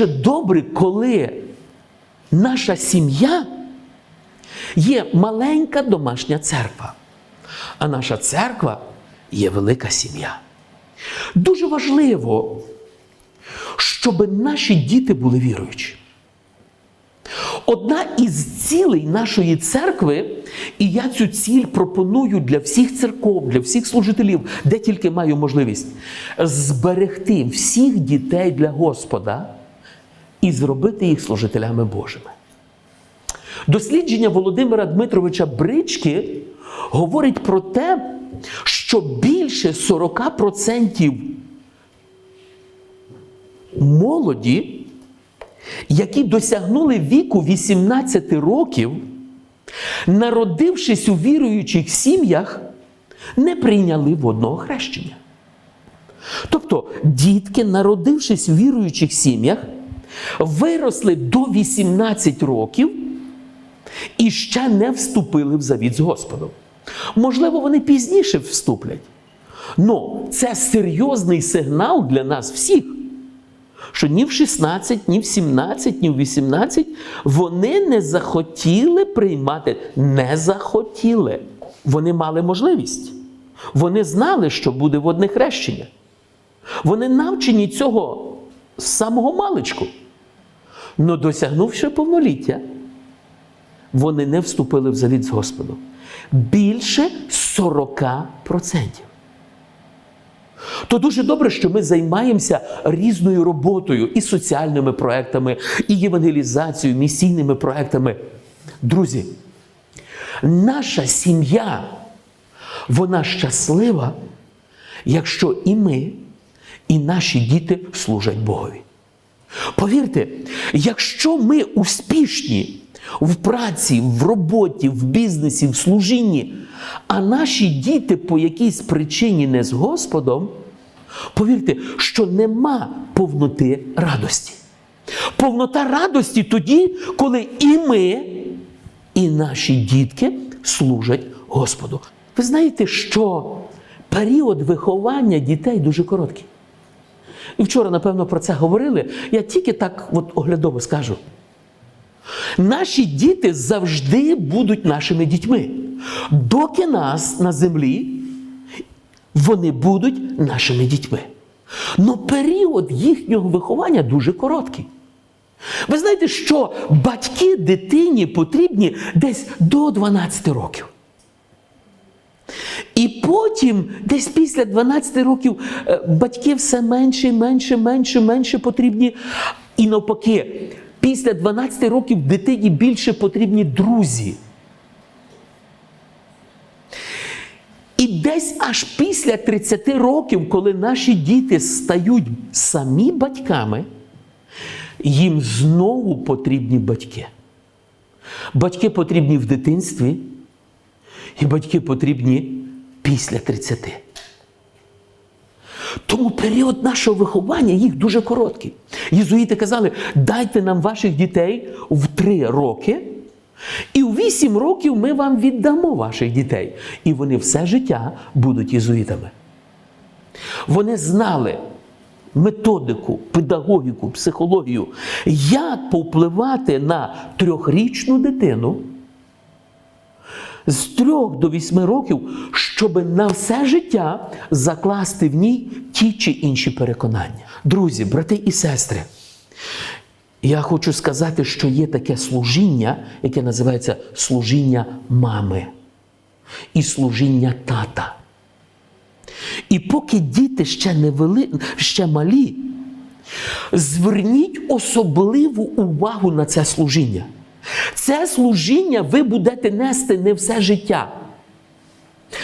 дуже добре, коли наша сім'я є маленька домашня церква, а наша церква є велика сім'я. Дуже важливо, щоб наші діти були віруючі. Одна із цілей нашої церкви, і я цю ціль пропоную для всіх церков, для всіх служителів, де тільки маю можливість, зберегти всіх дітей для Господа і зробити їх служителями Божими. Дослідження Володимира Дмитровича Брички говорить про те, що більше 40% молоді, які досягнули віку 18 років, народившись у віруючих сім'ях, не прийняли водного хрещення. Тобто дітки, народившись у віруючих сім'ях, виросли до 18 років і ще не вступили в завіт з Господом. Можливо, вони пізніше вступлять. Но це серйозний сигнал для нас всіх, що ні в 16, ні в 17, ні в 18 вони не захотіли приймати, не захотіли. Вони мали можливість. Вони знали, що буде водне хрещення. Вони навчені цього з самого маличку. Но досягнувши повноліття, вони не вступили в завіт з Господом. Більше 40%. То дуже добре, що ми займаємося різною роботою і соціальними проектами, і євангелізацією, місійними проектами. Друзі, наша сім'я, вона щаслива, якщо і ми, і наші діти служать Богові. Повірте, якщо ми успішні в праці, в роботі, в бізнесі, в служінні, а наші діти по якійсь причині не з Господом, повірте, що нема повноти радості. Повнота радості тоді, коли і ми, і наші дітки служать Господу. Ви знаєте, що період виховання дітей дуже короткий. І вчора, напевно, про це говорили. Я тільки так от оглядово скажу. Наші діти завжди будуть нашими дітьми. Доки нас на землі, вони будуть нашими дітьми. Но період їхнього виховання дуже короткий. Ви знаєте, що батьки дитині потрібні десь до 12 років. І потім, десь після 12 років, е, батьки все менше, менше, менше, менше потрібні. І навпаки, після 12 років дитині більше потрібні друзі. І десь аж після 30 років, коли наші діти стають самі батьками, їм знову потрібні батьки. Батьки потрібні в дитинстві, і батьки потрібні після 30. Тому період нашого виховання їх дуже короткий. Єзуїти казали, дайте нам ваших дітей в 3 роки, і в 8 років ми вам віддамо ваших дітей. І вони все життя будуть єзуїтами. Вони знали методику, педагогіку, психологію, як повпливати на трьохрічну дитину з трьох до вісьми років, щоб на все життя закласти в ній ті чи інші переконання. Друзі, брати і сестри, я хочу сказати, що є таке служіння, яке називається служіння мами і служіння тата. І поки діти ще не вели, ще малі, зверніть особливу увагу на це служіння. Це служіння ви будете нести не все життя.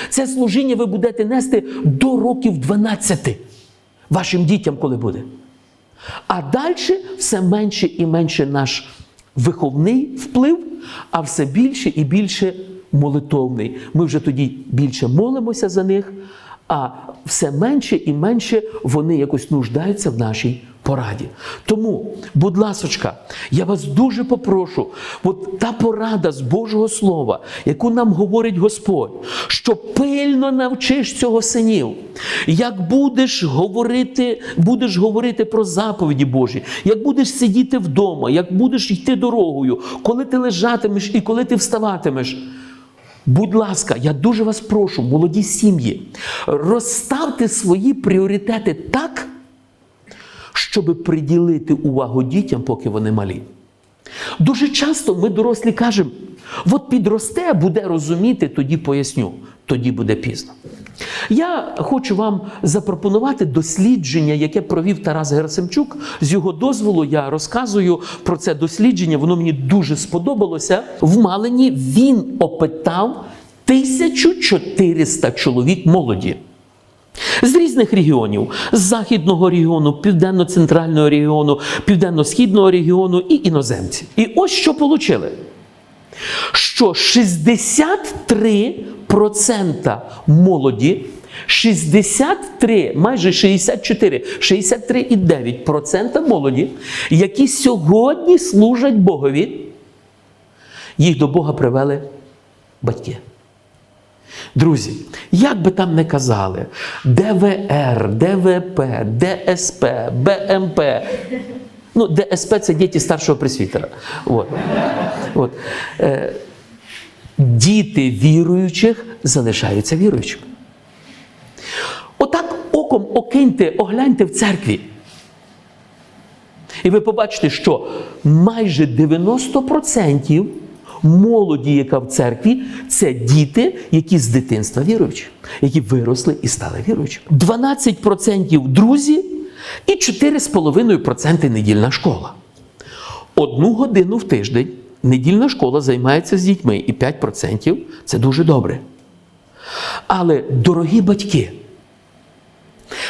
Це служіння ви будете нести до років 12 вашим дітям, коли буде. А далі все менше і менше наш виховний вплив, а все більше і більше молитовний. Ми вже тоді більше молимося за них, а все менше і менше вони якось нуждаються в нашій пораді. Тому, будь ласочка, я вас дуже попрошу, от та порада з Божого Слова, яку нам говорить Господь, що пильно навчиш цього синів, як будеш говорити, будеш говорити про заповіді Божі, як будеш сидіти вдома, як будеш йти дорогою, коли ти лежатимеш і коли ти вставатимеш. Будь ласка, я дуже вас прошу, молоді сім'ї, розставте свої пріоритети так, щоб приділити увагу дітям, поки вони малі. Дуже часто ми, дорослі, кажемо: от підросте, буде розуміти, тоді поясню, тоді буде пізно. Я хочу вам запропонувати дослідження, яке провів Тарас Герасимчук. З його дозволу я розказую про це дослідження. Воно мені дуже сподобалося. В Малині він опитав 1400 чоловік молоді. З різних регіонів: з західного регіону, південно-центрального регіону, південно-східного регіону і іноземців. І ось що отримали. Що 63% молоді, 63, майже 64, 63,9% молоді, які сьогодні служать Богові, їх до Бога привели батьки. Друзі, як би там не казали, ДВР, ДВП, ДСП, БМП. Ну, ДСП це діти старшого пресвітера. От. От. Діти віруючих залишаються віруючими. Отак оком окиньте, огляньте в церкві. І ви побачите, що майже 90% молоді, яка в церкві, це діти, які з дитинства віруючі, які виросли і стали віруючими. 12% друзі і 4,5% недільна школа. Одну годину в тиждень недільна школа займається з дітьми, і 5% це дуже добре. Але, дорогі батьки,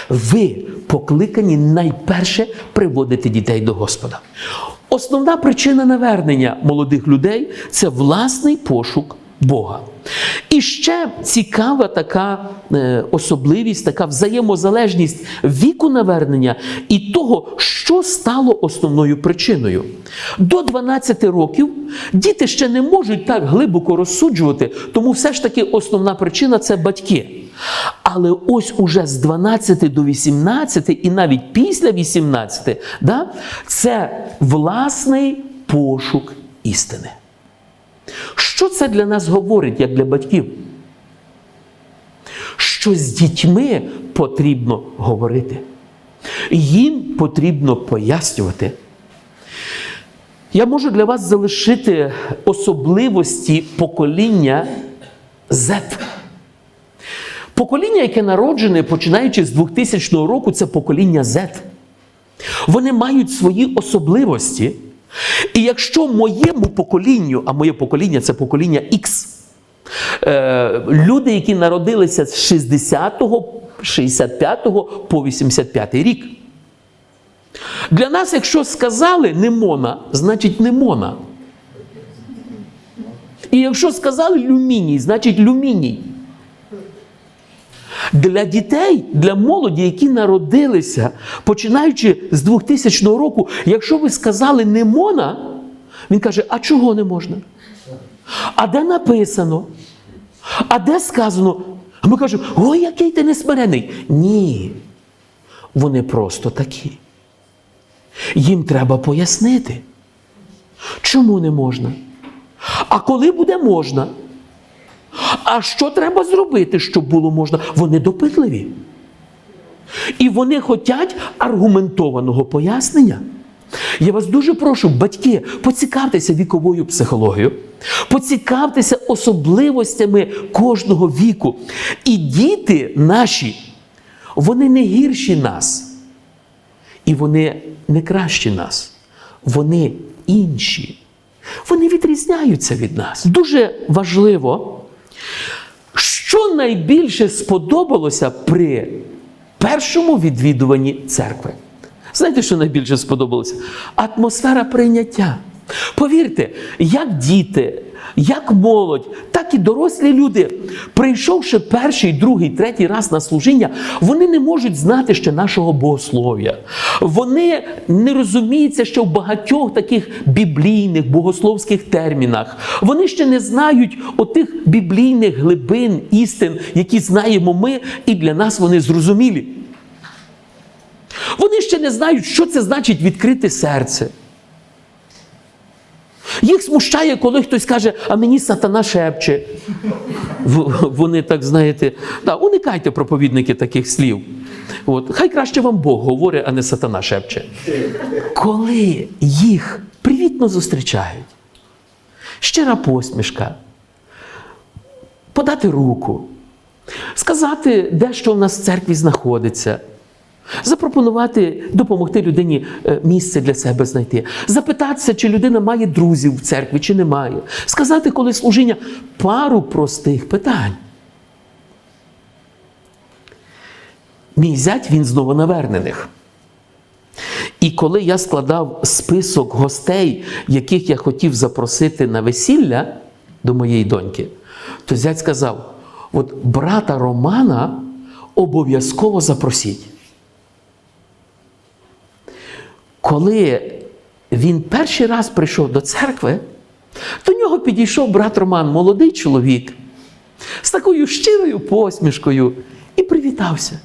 ви покликані найперше приводити дітей до Господа. Основна причина навернення молодих людей це власний пошук Бога. І ще цікава така е, особливість, така взаємозалежність віку навернення і того, що стало основною причиною. До 12 років діти ще не можуть так глибоко розсуджувати, тому все ж таки основна причина це батьки. Але ось уже з 12 до 18 і навіть після 18, да, це власний пошук істини. Що це для нас говорить, як для батьків? Що з дітьми потрібно говорити, їм потрібно пояснювати. Я можу для вас залишити особливості покоління Z. Покоління, яке народжене, починаючи з 2000 року, це покоління Z. Вони мають свої особливості. І якщо моєму поколінню, а моє покоління це покоління X, е, люди, які народилися з 60-го, 65-го по 85-й рік. Для нас, якщо сказали немона, значить немона. І якщо сказали люміній, значить люміній. Для дітей, для молоді, які народилися, починаючи з 2000 року, якщо ви сказали не мона, він каже: а чого не можна? А де написано? А де сказано? А ми кажемо, ой, який ти несмирений. Ні. Вони просто такі. Їм треба пояснити, чому не можна. А коли буде можна? А що треба зробити, щоб було можна? Вони допитливі. І вони хочуть аргументованого пояснення. Я вас дуже прошу, батьки, поцікавтеся віковою психологією, поцікавтеся особливостями кожного віку. І діти наші, вони не гірші нас. І вони не кращі нас. Вони інші. Вони відрізняються від нас. Дуже важливо, що найбільше сподобалося при першому відвідуванні церкви. Знаєте, що найбільше сподобалося? Атмосфера прийняття. Повірте, як діти, як молодь, так і дорослі люди, прийшовши перший, другий, третій раз на служіння, вони не можуть знати ще нашого богослов'я. Вони не розуміються ще в багатьох таких біблійних богословських термінах. Вони ще не знають отих біблійних глибин, істин, які знаємо ми, і для нас вони зрозумілі. Вони ще не знають, що це значить відкрити серце. Їх смущає, коли хтось каже, а мені сатана шепче. Вони так знаєте, да, уникайте проповідники таких слів. От. Хай краще вам Бог говорить, а не сатана шепче. Коли їх привітно зустрічають, щира посмішка, подати руку, сказати, де що в нас в церкві знаходиться. Запропонувати допомогти людині е, місце для себе знайти, запитатися, чи людина має друзів в церкві, чи не має. Сказати, коли служіння, пару простих питань. Мій зять він з новонавернених. І коли я складав список гостей, яких я хотів запросити на весілля до моєї доньки, то зять сказав: от брата Романа обов'язково запросіть. Коли він перший раз прийшов до церкви, до нього підійшов брат Роман, молодий чоловік, з такою щирою посмішкою і привітався.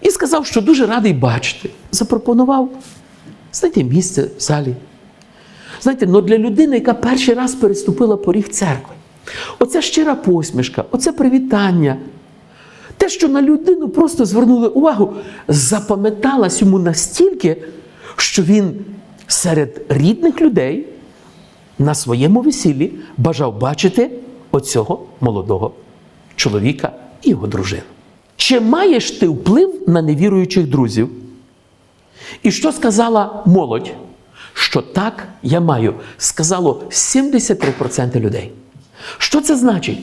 І сказав, що дуже радий бачити. Запропонував знайти місце в залі. Знаєте, ну для людини, яка перший раз переступила поріг церкви, оця щира посмішка, оце привітання. Те, що на людину просто звернули увагу, запам'яталась йому настільки, що він серед рідних людей на своєму весіллі бажав бачити оцього молодого чоловіка і його дружину. Чи маєш ти вплив на невіруючих друзів? І що сказала молодь? Що так я маю, сказало 73% людей. Що це значить?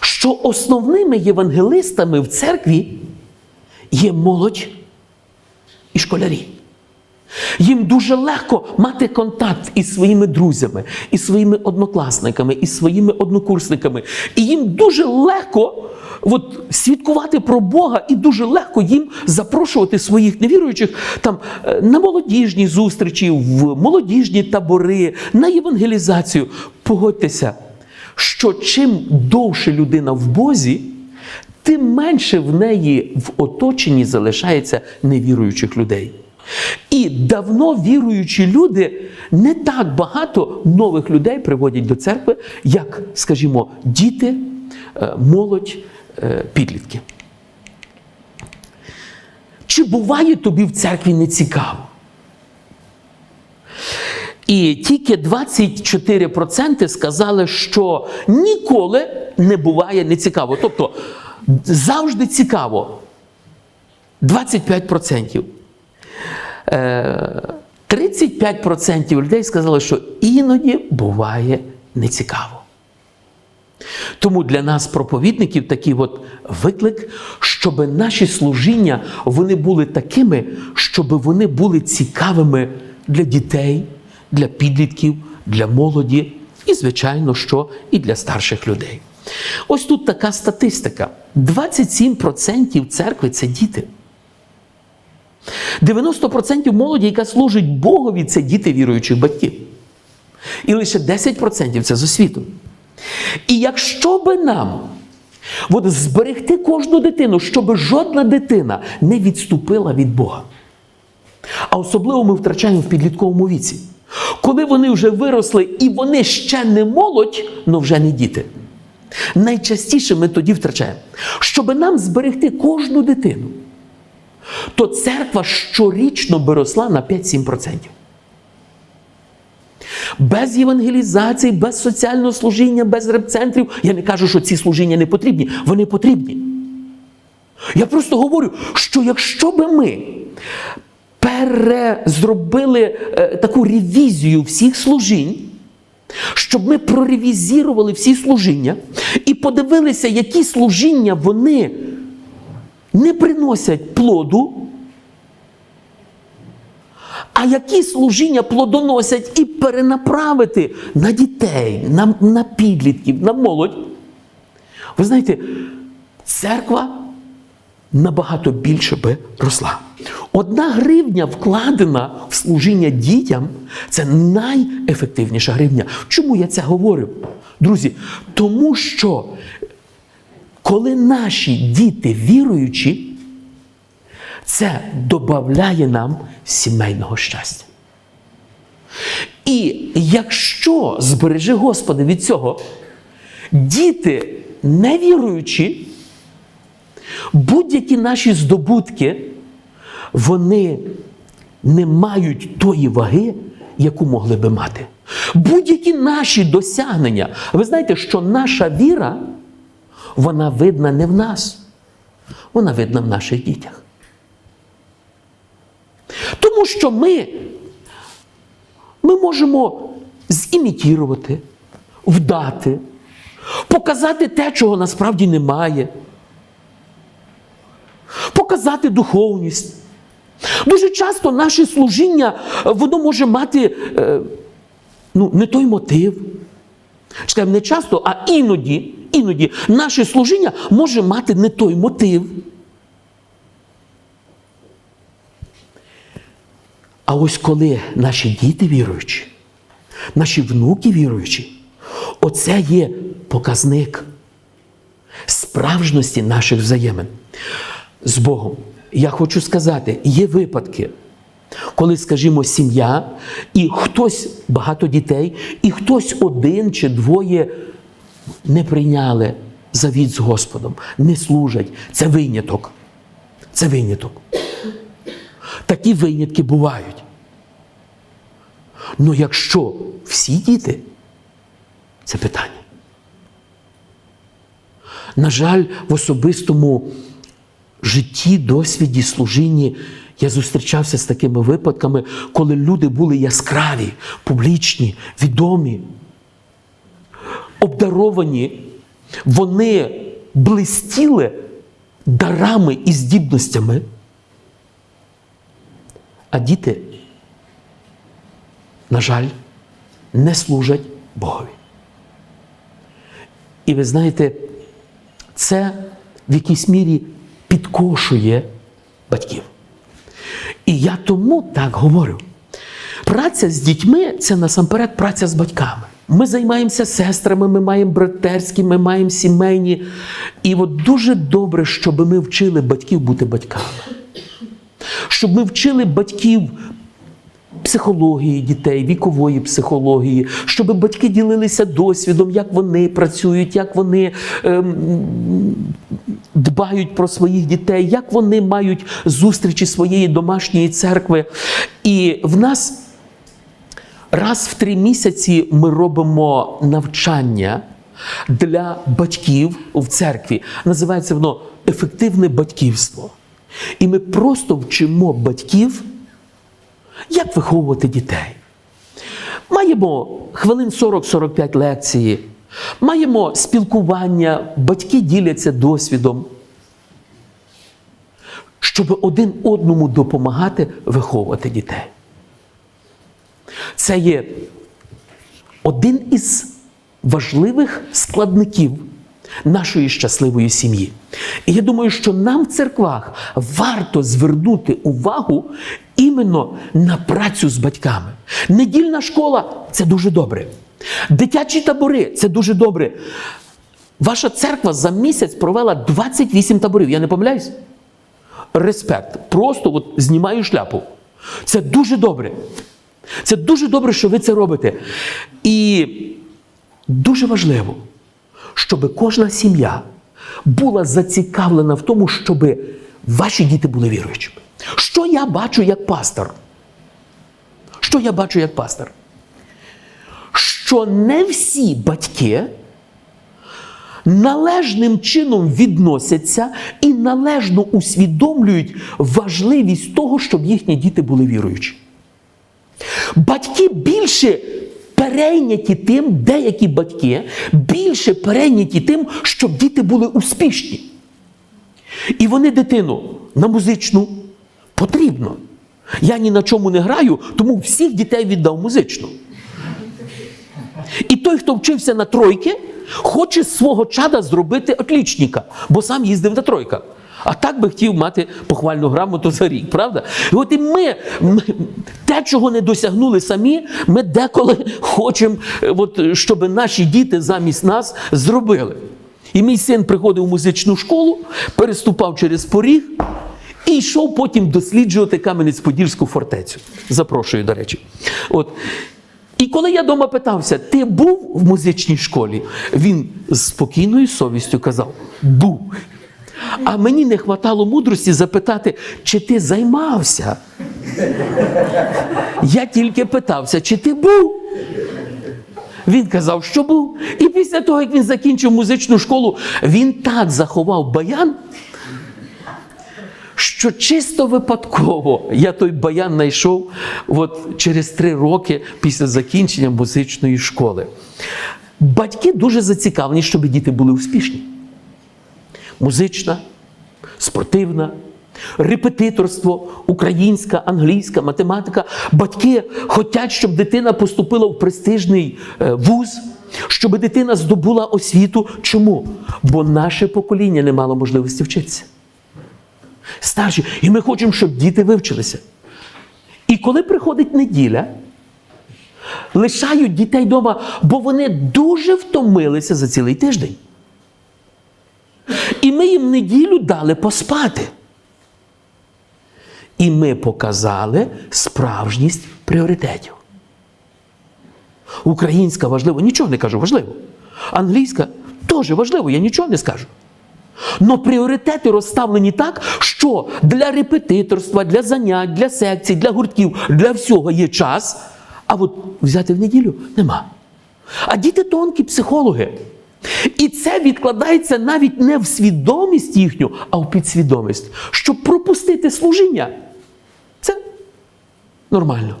Що основними євангелистами в церкві є молодь і школярі. Їм дуже легко мати контакт із своїми друзями, із своїми однокласниками, із своїми однокурсниками. І їм дуже легко от, свідкувати про Бога, і дуже легко їм запрошувати своїх невіруючих там е, на молодіжні зустрічі, в молодіжні табори, на євангелізацію. Погодьтеся, що чим довше людина в Бозі, тим менше в неї в оточенні залишається невіруючих людей. І давно віруючі люди не так багато нових людей приводять до церкви, як, скажімо, діти, е, молодь, е, підлітки. Чи буває тобі в церкві не цікаво? І тільки 24% сказали, що ніколи не буває нецікаво. Тобто завжди цікаво. 25%. Е, 35% людей сказали, що іноді буває нецікаво. Тому для нас, проповідників, такий от виклик, щоб наші служіння вони були такими, щоб вони були цікавими для дітей, для підлітків, для молоді і, звичайно, що і для старших людей. Ось тут така статистика: 27% церкви це діти. 90% молоді, яка служить Богові, це діти віруючих батьків. І лише 10% це з освіту. І якщо би нам от зберегти кожну дитину, щоб жодна дитина не відступила від Бога. А особливо ми втрачаємо в підлітковому віці. Коли вони вже виросли і вони ще не молодь, але вже не діти. Найчастіше ми тоді втрачаємо. Щоб нам зберегти кожну дитину, то церква щорічно би росла на 5-7%. Без євангелізації, без соціального служіння, без репцентрів. Я не кажу, що ці служіння не потрібні. Вони потрібні. Я просто говорю, що якщо би ми перезробили е, таку ревізію всіх служінь, щоб ми проревізірували всі служіння і подивилися, які служіння вони не приносять плоду, А які служіння плодоносять і перенаправити на дітей, на, на підлітків, на молодь? Ви знаєте, церква набагато більше би росла. Одна гривня вкладена в служіння дітям це найефективніша гривня. Чому я це говорю? Друзі, тому що коли наші діти віруючі, це додає нам сімейного щастя. І якщо збережи Господи від цього, діти невіруючі, будь-які наші здобутки, вони не мають тої ваги, яку могли би мати. Будь-які наші досягнення. Ви знаєте, що наша віра, вона видна не в нас, вона видна в наших дітях. Тому що ми, ми можемо зімітірувати, вдати, показати те, чого насправді немає, показати духовність. Дуже часто наше служіння, е, воно може мати е, ну, не той мотив. Скажімо, не часто, а іноді, іноді наше служіння може мати не той мотив. А ось коли наші діти віруючі, наші внуки віруючі, оце є показник справжності наших взаємин з Богом. Я хочу сказати, є випадки, коли, скажімо, сім'я, і хтось багато дітей, і хтось один чи двоє не прийняли завіт з Господом, не служать. Це виняток. Це виняток. Такі винятки бувають. Ну якщо всі діти, це питання. На жаль, в особистому житті, досвіді, служінні я зустрічався з такими випадками, коли люди були яскраві, публічні, відомі, обдаровані, вони блистіли дарами і здібностями. А діти, на жаль, не служать Богові. І ви знаєте, це в якійсь мірі підкошує батьків. І я тому так говорю. Праця з дітьми це насамперед праця з батьками. Ми займаємося сестрами, ми маємо братерські, ми маємо сімейні. І от дуже добре, щоб ми вчили батьків бути батьками. Щоб ми вчили батьків психології дітей, вікової психології, щоб батьки ділилися досвідом, як вони працюють, як вони ем, дбають про своїх дітей, як вони мають зустрічі своєї домашньої церкви. І в нас раз в три місяці ми робимо навчання для батьків в церкві. Називається воно ефективне батьківство. І ми просто вчимо батьків, як виховувати дітей. Маємо хвилин 40-45 лекції, маємо спілкування, батьки діляться досвідом, щоб один одному допомагати виховувати дітей. Це є один із важливих складників нашої щасливої сім'ї. І я думаю, що нам в церквах варто звернути увагу іменно на працю з батьками. Недільна школа це дуже добре. Дитячі табори це дуже добре. Ваша церква за місяць провела 28 таборів. Я не помиляюсь? Респект. Просто от знімаю шляпу. Це дуже добре. Це дуже добре, що ви це робите. І дуже важливо, щоб кожна сім'я була зацікавлена в тому, щоб ваші діти були віруючими. Що я бачу як пастор? Що я бачу як пастор? Що не всі батьки належним чином відносяться і належно усвідомлюють важливість того, щоб їхні діти були віруючі. Батьки більше перейняті тим, деякі батьки більше перейняті тим, щоб діти були успішні. І вони дитину на музичну потрібно. Я ні на чому не граю, тому всіх дітей віддав музично. І той, хто вчився на тройки, хоче з свого чада зробити отлічника, бо сам їздив на тройках. А так би хотів мати похвальну грамоту за рік, правда? І от і ми, ми те, чого не досягнули самі, ми деколи хочемо, е, щоб наші діти замість нас зробили. І мій син приходив в музичну школу, переступав через поріг і йшов потім досліджувати Кам'янець-Подільську фортецю. Запрошую, до речі. От. І коли я дома питався, ти був в музичній школі? Він з спокійною совістю казав: був. А мені не хватало мудрості запитати, чи ти займався. Я тільки питався, чи ти був. Він казав, що був. І після того, як він закінчив музичну школу, він так заховав баян, що чисто випадково я той баян знайшов от через три роки після закінчення музичної школи. Батьки дуже зацікавлені, щоб діти були успішні. Музична, спортивна, репетиторство, українська, англійська, математика. Батьки хочуть, щоб дитина поступила в престижний е, вуз, щоб дитина здобула освіту. Чому? Бо наше покоління не мало можливості вчитися. Старші, і ми хочемо, щоб діти вивчилися. І коли приходить неділя, лишають дітей вдома, бо вони дуже втомилися за цілий тиждень. І ми їм неділю дали поспати. І ми показали справжність пріоритетів. Українська важливо, нічого не кажу, важливо. Англійська теж важливо, я нічого не скажу. Но пріоритети розставлені так, що для репетиторства, для занять, для секцій, для гуртків, для всього є час, а от взяти в неділю нема. А діти тонкі психологи. І це відкладається навіть не в свідомість їхню, а в підсвідомість, щоб пропустити служіння. Це нормально.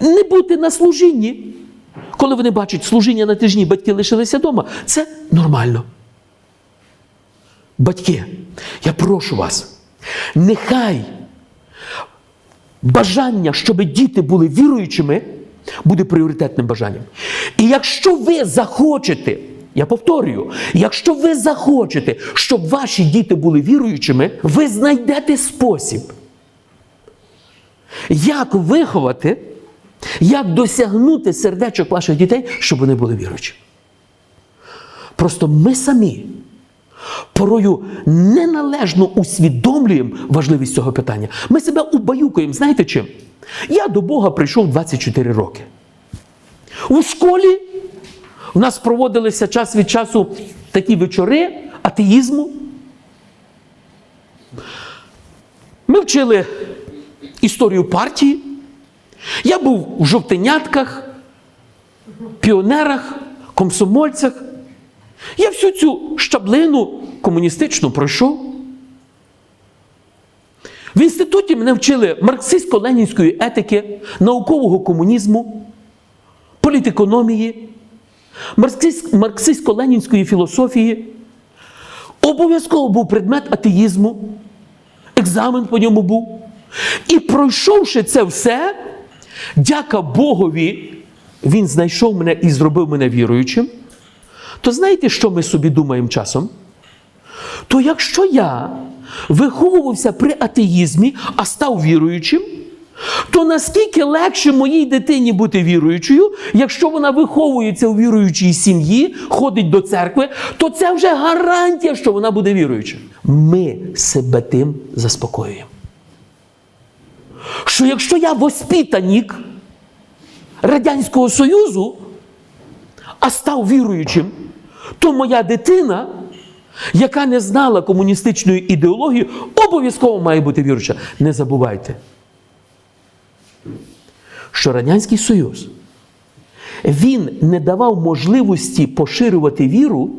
Не бути на служінні, коли вони бачать служіння на тижні, батьки лишилися вдома, це нормально. Батьки, я прошу вас, нехай бажання, щоб діти були віруючими, буде пріоритетним бажанням. І якщо ви захочете, я повторюю, якщо ви захочете, щоб ваші діти були віруючими, ви знайдете спосіб, як виховати, як досягнути сердечок ваших дітей, щоб вони були віруючими. Просто ми самі порою неналежно усвідомлюємо важливість цього питання. Ми себе убаюкуємо, знаєте чим? Я до Бога прийшов 24 роки. У школі у нас проводилися час від часу такі вечори атеїзму. Ми вчили історію партії. Я був в жовтенятках, піонерах, комсомольцях. Я всю цю щаблину комуністичну пройшов. В інституті мене вчили марксистсько-ленінської етики, наукового комунізму, політекономії, марксистсько-ленінської філософії. Обов'язково був предмет атеїзму, екзамен по ньому був. І пройшовши це все, дяка Богові, він знайшов мене і зробив мене віруючим. То знаєте, що ми собі думаємо часом? То якщо я виховувався при атеїзмі, а став віруючим, то наскільки легше моїй дитині бути віруючою, якщо вона виховується у віруючій сім'ї, ходить до церкви, то це вже гарантія, що вона буде віруюча. Ми себе тим заспокоюємо. Що якщо я воспитанік Радянського Союзу, а став віруючим, то моя дитина, яка не знала комуністичної ідеології, обов'язково має бути віруюча. Не забувайте, що Радянський Союз він не давав можливості поширювати віру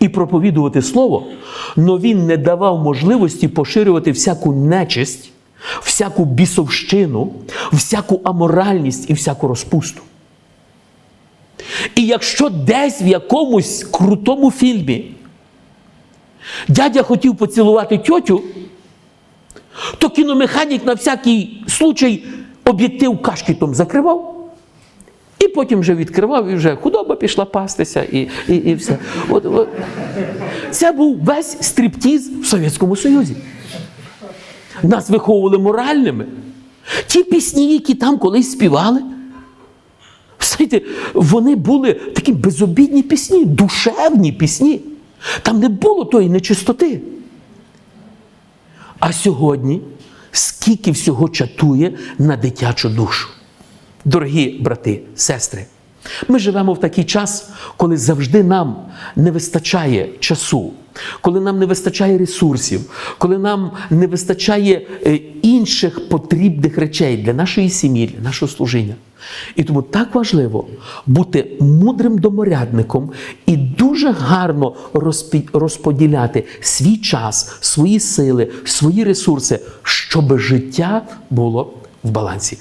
і проповідувати слово, але він не давав можливості поширювати всяку нечисть, всяку бісовщину, всяку аморальність і всяку розпусту. І якщо десь в якомусь крутому фільмі дядя хотів поцілувати тьотю, то кіномеханік на всякий случай об'єктив кашкетом закривав. І потім вже відкривав, і вже худоба пішла пастися, і, і, і все. От, от. Це був весь стриптіз в Совєтському Союзі. Нас виховували моральними. Ті пісні, які там колись співали, знаєте, вони були такі безобідні пісні, душевні пісні. Там не було тої нечистоти. А сьогодні скільки всього чатує на дитячу душу. Дорогі брати, сестри, ми живемо в такий час, коли завжди нам не вистачає часу, коли нам не вистачає ресурсів, коли нам не вистачає е, інших потрібних речей для нашої сім'ї, для нашого служіння. І тому так важливо бути мудрим доморядником і дуже гарно розподіляти свій час, свої сили, свої ресурси, щоб життя було в балансі.